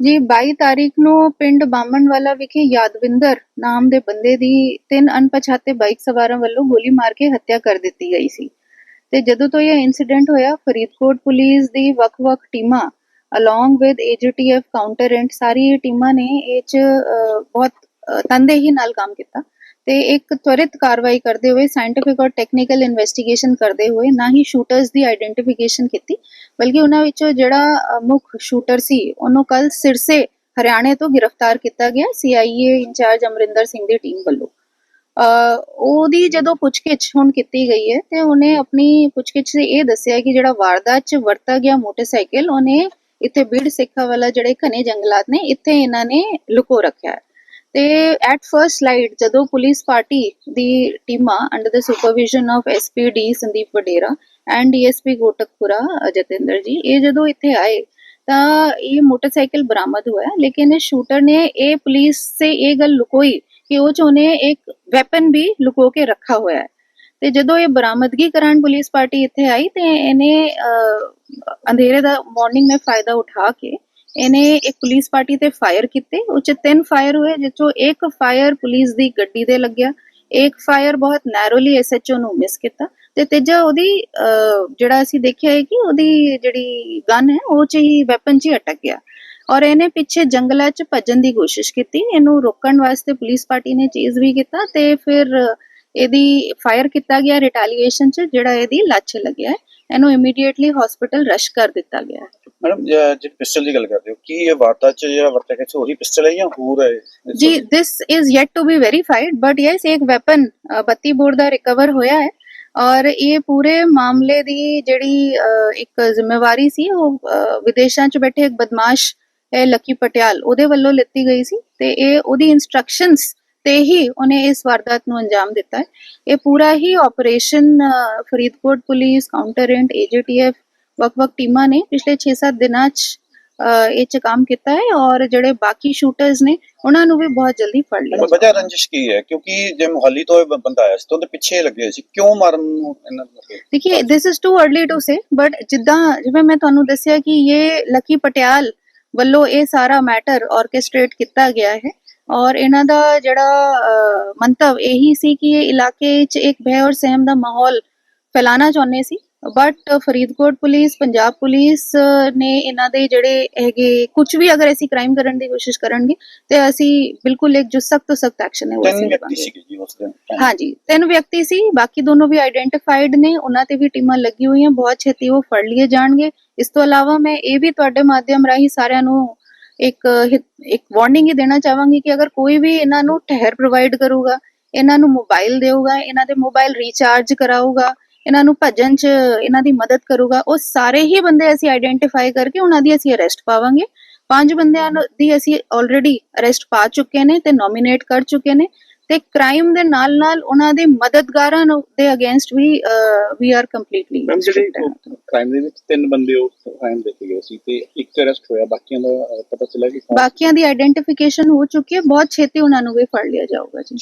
ਜੀ 22 ਤਾਰੀਖ ਨੂੰ ਪਿੰਡ ਬਾਮਣਵਾਲਾ ਵਿਖੇ ਯਾਦਵਿੰਦਰ ਨਾਮ ਦੇ ਬੰਦੇ ਦੀ ਤਿੰਨ ਅਣਪਛਾਤੇ ਬਾਈਕ ਸਵਾਰਾਂ ਵੱਲੋਂ ਗੋਲੀ ਮਾਰ ਕੇ ਹੱਤਿਆ ਕਰ ਦਿੱਤੀ ਗਈ ਸੀ। ਤੇ ਜਦੋਂ ਤੋਂ ਇਹ ਇਨਸੀਡੈਂਟ ਹੋਇਆ ਫਰੀਦਕੋਟ ਪੁਲਿਸ ਦੀ ਵੱਖ-ਵੱਖ ਟੀਮਾਂ ਅਲੋਂਗ ਵਿਦ ਏਜੀਟੀਐਫ ਕਾਊਂਟਰੈਂਟ ਸਾਰੀ ਟੀਮਾਂ ਨੇ ਇਹ ਚ ਬਹੁਤ ਅਹ, ਤਨਦੇਹੀ ਨਾਲ ਕੰਮ ਕੀਤਾ। ਤੇ ਇੱਕ ਤਵਰਿਤ ਕਾਰਵਾਈ ਕਰਦੇ ਹੋਏ ਸਾਇੰਟਿਫਿਕ ਔਰ ਟੈਕਨੀਕਲ ਇਨਵੈਸਟੀਗੇਸ਼ਨ ਕਰਦੇ ਹੋਏ ਨਾ ਹੀ ਸ਼ੂਟਰਸ ਦੀ ਆਈਡੈਂਟੀਫਿਕੇਸ਼ਨ ਕੀਤੀ ਬਲਕਿ ਉਹਨਾਂ ਵਿੱਚੋਂ ਜਿਹੜਾ ਮੁੱਖ ਸ਼ੂਟਰ ਸੀ ਉਹਨੂੰ ਕੱਲ ਸਿਰਸੇ ਹਰਿਆਣੇ ਤੋਂ ਗ੍ਰਿਫਤਾਰ ਕੀਤਾ ਗਿਆ ਸੀਆਈਏ ਇੰਚਾਰਜ ਅਮਰਿੰਦਰ ਸਿੰਘ ਦੀ ਟੀਮ ਵੱਲੋਂ। ਅਹ, ਉਹਦੀ ਜਦੋਂ ਪੁੱਛਗਿੱਛ ਹੁਣ ਕੀਤੀ ਗਈ ਹੈ ਤੇ ਉਹਨੇ ਆਪਣੀ ਪੁੱਛਗਿੱਛ 'ਚ ਇਹ ਦੱਸਿਆ ਕਿ ਜਿਹੜਾ ਵਾਰਦਾਤ 'ਚ ਵਰਤਾ ਗਿਆ ਮੋਟਰਸਾਈਕਲ ਉਹਨੇ ਇੱਥੇ ਬੀੜ ਸਿੱਖਾ ਵਾਲਾ ਜਿਹੜੇ ਘਨੇ ਜੰਗਲਾਤ ਨੇ ਇੱਥੇ ਇਹਨਾਂ ਨੇ ਲੁਕੋ ਰੱਖਿਆ ਹੈ। ਤੇ ਐਟ ਫਰਸਟ ਲਾਈਟ ਜਦੋਂ ਪੁਲਿਸ ਪਾਰਟੀ ਦੀ ਟੀਮਾਂ under the supervision of SPD Sandeep Vadera and DSP Kotkapura Jatinder ji, ਇਹ ਜਦੋਂ ਇੱਥੇ ਆਏ ਤਾਂ ਇਹ ਮੋਟਰਸਾਈਕਲ ਬਰਾਮਦ ਹੋਇਆ, ਲੇਕਿਨ ਇਹ ਸ਼ੂਟਰ ਨੇ ਇਹ ਪੁਲਿਸ ਸੇ ਇਹ ਗੱਲ ਲੁਕੋਈ ਕਿ ਉਹ ਚ ਉਹਨੇ ਇੱਕ ਵੈਪਨ ਵੀ ਲੁਕੋ ਕੇ ਰੱਖਾ ਹੋਇਆ ਹੈ। ਤੇ ਜਦੋਂ ਇਹ ਬਰਾਮਦਗੀ ਕਰਨ ਪੁਲਿਸ ਪਾਰਟੀ ਇੱਥੇ ਆਈ ਤੇ ਇਹਨੇ ਅੰਧੇਰੇ ਦਾ ਮਾਰਨਿੰਗ ਮੈਂ ਫਾਇਦਾ ਉਠਾ ਕੇ ਇਹਨੇ ਇੱਕ ਪੁਲਿਸ ਪਾਰਟੀ ਤੇ ਫਾਇਰ ਕੀਤੇ, ਉਹ ਤਿੰਨ ਫਾਇਰ ਹੋਏ ਜਿਸ ਇੱਕ ਫਾਇਰ ਪੁਲਿਸ ਦੀ ਗੱਡੀ ਤੇ ਲੱਗਿਆ। ਇੱਕ ਫਾਇਰ ਬਹੁਤ ਨੈਰੋਲੀ ਐਸਐਚਓ ਨੂੰ ਮਿਸ ਕੀਤਾ। ਤੇ ਤੀਜਾ ਉਹਦੀ ਜਿਹੜਾ ਅਸੀਂ ਦੇਖਿਆ ਹੈ ਕਿ ਉਹਦੀ ਜਿਹੜੀ ਗਨ ਹੈ, ਉਹ ਚ ਹੀ ਵੈਪਨ ਚ ਹੀ ਅਟਕ ਗਿਆ। ਔਰ ਇਹਨੇ ਪਿੱਛੇ ਜੰਗਲਾਂ ਚ ਭੱਜਣ ਦੀ ਕੋਸ਼ਿਸ਼ ਕੀਤੀ। ਇਹਨੂੰ ਰੋਕਣ ਵਾਸਤੇ ਪੁਲਿਸ ਪਾਰਟੀ ਨੇ ਚੀਜ਼ ਵੀ ਕੀਤਾ ਤੇ ਫਿਰ ਇਹਦੀ ਫਾਇਰ ਕੀਤਾ ਗਿਆ ਰਿਟੈਲੀਏਸ਼ਨ ਚ, ਜਿਹੜਾ ਇਹਦੀ ਲੱਛ ਲੱਗਿਆ। ਇਹਨੂੰ ਇਮੀਡੀਏਟਲੀ ਹਸਪੀਟਲ ਰਸ਼ ਕਰ ਦਿੱਤਾ ਗਿਆ। ਮੈਡਮ, ਜੇ ਪਿਸਟਲ ਦੀ ਗੱਲ ਕਰਦੇ ਹੋ, ਕੀ ਇਹ ਵਾਰਤਾ ਚ ਜਿਹੜਾ ਵਰਤਿਆ ਗਿਆ ਉਹੀ ਪਿਸਟਲ ਹੈ ਜਾਂ ਹੋਰ ਹੈ? ਜੀ this is yet to be verified but yes ਇੱਕ ਵੈਪਨ 32 ਬੋਰ ਦਾ ਰਿਕਵਰ ਹੋਇਆ ਹੈ ਔਰ ਇਹ ਪੂਰੇ ਮਾਮਲੇ ਦੀ ਜਿਹੜੀ ਇੱਕ ਜ਼ਿੰਮੇਵਾਰੀ ਸੀ, ਉਹ ਵਿਦੇਸ਼ਾਂ 'ਚ ਬੈਠੇ ਇੱਕ ਬਦਮਾਸ਼ ਲੱਕੀ ਪਟਿਆਲ, ਉਹਦੇ ਵੱਲੋਂ ਲਿੱਤੀ ਗਈ ਸੀ ਤੇ ਇਹ ਉਹਦੀ ਇਨਸਟਰਕਸ਼ਨਸ ਤੇ ਹੀ ਉਹਨੇ ਇਸ ਵਾਰਦਾਤ ਨੂੰ ਅੰਜਾਮ ਦਿੱਤਾ ਹੈ। ਇਹ ਪੂਰਾ ਹੀ operation Faridkot police counter and AGTF ਵੱਖ-ਵੱਖ ਟੀਮਾਂ ਨੇ ਪਿਛਲੇ 6-7 ਦਿਨਾਂ 'ਚ ਇਹ 'ਚ ਕੰਮ ਕੀਤਾ ਹੈ ਔਰ ਜਿਹੜੇ ਬਾਕੀ ਸ਼ੂਟਰਸ ਨੇ ਉਹਨਾਂ ਨੂੰ ਵੀ ਬਹੁਤ ਜਲਦੀ ਫੜ ਲਿਆ ਵਜ੍ਹਾ ਰੰਜਿਸ਼ ਕੀ ਹੈ? ਕਿਉਂਕਿ ਜੇ ਮੁਹੱਲੀ ਤੋਂ ਬੰਦਾ ਆਇਆ ਸੀ ਤਾਂ ਉਹਦੇ ਪਿੱਛੇ ਲੱਗੇ ਸੀ। ਕਿਉਂ ਮਾਰਨ ਨੂੰ ਇਹਨਾਂ ਨੂੰ ਦੇਖਿਏ this is too early to say but ਜਿੱਦਾਂ ਜਿਵੇਂ ਮੈਂ ਤੁਹਾਨੂੰ ਦੱਸਿਆ ਕਿ ਇਹ ਲੱਕੀ ਪਟਿਆਲ ਵੱਲੋਂ ਇਹ ਸਾਰਾ ਮੈਟਰ ਆਰਕੈਸਟ੍ਰੇਟ ਕੀਤਾ ਗਿਆ ਹੈ ਔਰ ਇਹਨਾਂ ਦਾ ਜਿਹੜਾ ਮੰਤਵ ਇਹੀ ਸੀ ਕਿ ਇਹ ਇਲਾਕੇ 'ਚ ਇੱਕ ਭੈ ਔਰ ਸਹਿਮ ਦਾ ਮਾਹੌਲ ਫੈਲਾਣਾ ਚਾਹੁੰਦੇ ਸੀ। But Faridkot police Punjab police ਨੇ ਇਹਨਾਂ ਦੇ ਜਿਹੜੇ ਹੈਗੇ ਕੁਝ ਵੀ ਅਗਰ ਅਸੀਂ ਕ੍ਰਾਈਮ ਕਰਨ ਦੀ ਕੋਸ਼ਿਸ਼ ਕਰਨਗੇ ਤੇ ਅਸੀਂ ਬਿਲਕੁਲ ਇੱਕ ਜੋ ਸਖਤ ਤੋਂ ਸਖਤ ਐਕਸ਼ਨ ਹੈ ਉਹ ਅਸੀਂ ਲਵਾਂਗੇ ਹਾਂਜੀ ਤਿੰਨ ਵਿਅਕਤੀ ਸੀ ਬਾਕੀ ਦੋਨੋਂ ਵੀ ਆਈਡੈਂਟੀਫਾਈਡ ਨੇ ਉਹਨਾਂ ਤੇ ਵੀ ਟੀਮਾਂ ਲੱਗੀ ਹੋਈਆਂ ਬਹੁਤ ਛੇਤੀ ਉਹ ਫੜ ਲਏ ਜਾਣਗੇ। ਇਸ ਤੋਂ ਇਲਾਵਾ ਮੈਂ ਇਹ ਵੀ ਤੁਹਾਡੇ ਮਾਧਿਅਮ ਰਾਹੀਂ ਸਾਰਿਆਂ ਨੂੰ ਇੱਕ ਇੱਕ ਵਾਰਨਿੰਗ ਹੀ ਦੇਣਾ ਚਾਹਾਂਗੀ ਕਿ ਅਗਰ ਕੋਈ ਵੀ ਇਹਨਾਂ ਨੂੰ ਠਹਿਰ ਪ੍ਰੋਵਾਈਡ ਕਰੂਗਾ ਇਹਨਾਂ ਨੂੰ ਮੋਬਾਈਲ ਦੇਊਗਾ ਇਹਨਾਂ ਦੇ ਮੋਬਾਈਲ ਰੀਚਾਰਜ ਕਰਾਊਗਾ ਇਹਨਾਂ ਨੂੰ ਭੱਜਣ 'ਚ ਇਹਨਾਂ ਦੀ ਮਦਦ ਕਰੂਗਾ ਉਹ ਸਾਰੇ ਹੀ ਬੰਦੇ ਅਸੀਂ ਆਈਡੈਂਟੀਫਾਈ ਕਰਕੇ ਉਹਨਾਂ ਦੀ ਅਸੀਂ ਅਰੈਸਟ ਪਾਵਾਂਗੇ। ਪੰਜ ਬੰਦਿਆਂ ਦੀ ਅਸੀਂ ਆਲਰੇਡੀ ਅਰੈਸਟ ਪਾ ਚੁੱਕੇ ਨੇ ਤੇ ਨੋਮੀਨੇਟ ਕਰ ਚੁੱਕੇ ਨੇ ਤੇ ਕ੍ਰਾਈਮ ਦੇ ਨਾਲ ਨਾਲ ਉਹਨਾਂ ਦੇ ਮਦਦਗਾਰਾਂ ਨੂੰ ਦੇ against we we are completely ma'am ਜਿਹੜੇ ਕ੍ਰਾਈਮ ਦੇ ਵਿੱਚ ਤਿੰਨ ਬੰਦੇ ਉਹ ਕ੍ਰਾਈਮ ਦੇਖੇ ਗਏ ਸੀ ਤੇ ਇੱਕ ਅਰੈਸਟ ਹੋਇਆ ਬਾਕੀਆਂ ਦਾ ਪਤਾ ਚੱਲਿਆ ਕਿ ਬਾਕੀਆਂ ਦੀ ਆਈਡੈਂਟੀਫਿਕੇਸ਼ਨ ਹੋ ਚੁੱਕੀ ਹੈ ਬਹੁਤ ਛੇਤੀ ਉਹਨਾਂ ਨੂੰ ਵੀ ਫੜ ਲਿਆ ਜਾਊਗਾ ਜੀ।